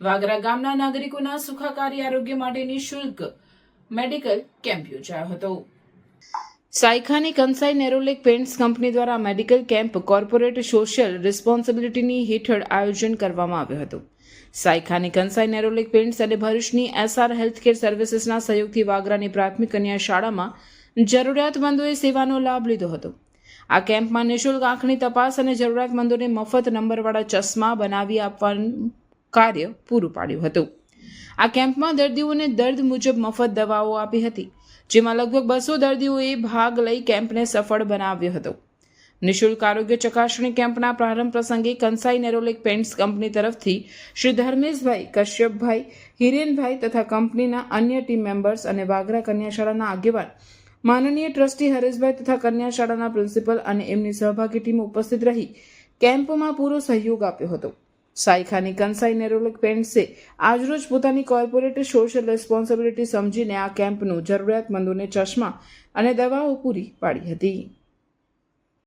વાગરા ગામના નાગરિકોના સુખાકારી આરોગ્ય માટે નિઃશુલ્ક મેડિકલ કેમ્પ યોજાયો હતો. સાયખાની કંસાઈ નેરોલેક પેન્ટ્સ કંપની દ્વારા મેડિકલ કેમ્પ કોર્પોરેટ સોશિયલ રિસ્પોન્સિબિલિટીની હેઠળ આયોજન કરવામાં આવ્યું હતું. સાયખાની કંસાઈ નેરોલેક પેન્ટ્સ અને ભરૂચની એસઆર હેલ્થકેર સર્વિસીસના સહયોગથી વાગરાની પ્રાથમિક કન્યા શાળામાં જરૂરિયાતમંદોએ સેવાનો લાભ લીધો હતો. આ કેમ્પમાં નિઃશુલ્ક આંખની તપાસ અને જરૂરિયાતમંદોને મફત નંબરવાળા ચશ્મા બનાવી આપવાનું કાર્ય પૂરું પાડ્યું હતું. આ કેમ્પમાં દર્દીઓને દર્દ મુજબ મફત દવાઓ આપી હતી, જેમાં લગભગ બસો દર્દીઓએ ભાગ લઈ કેમ્પને સફળ બનાવ્યો હતો. નિઃશુલ્ક આરોગ્ય ચકાસણી કેમ્પના પ્રારંભ પ્રસંગે કંસાઈ નેરોલેક પેન્ટ્સ કંપની તરફથી શ્રી ધર્મેશભાઈ, કશ્યપભાઈ, હિરેનભાઈ તથા કંપનીના અન્ય ટીમ મેમ્બર્સ અને વાગરા કન્યાશાળાના આગેવાન માનનીય ટ્રસ્ટી હરેશભાઈ તથા કન્યાશાળાના પ્રિન્સિપલ અને એમની સહભાગી ટીમ ઉપસ્થિત રહી કેમ્પમાં પૂરો સહયોગ આપ્યો હતો. સાયખાની કંસાઈ નેરોલિક પેન્ટ્સે. આજરોજ પોતાની કોર્પોરેટ સોશિયલ રિસ્પોન્સિબિલિટી સમજીને આ કેમ્પનું જરૂરિયાતમંદોને ચશ્મા અને દવાઓ પૂરી પાડી હતી.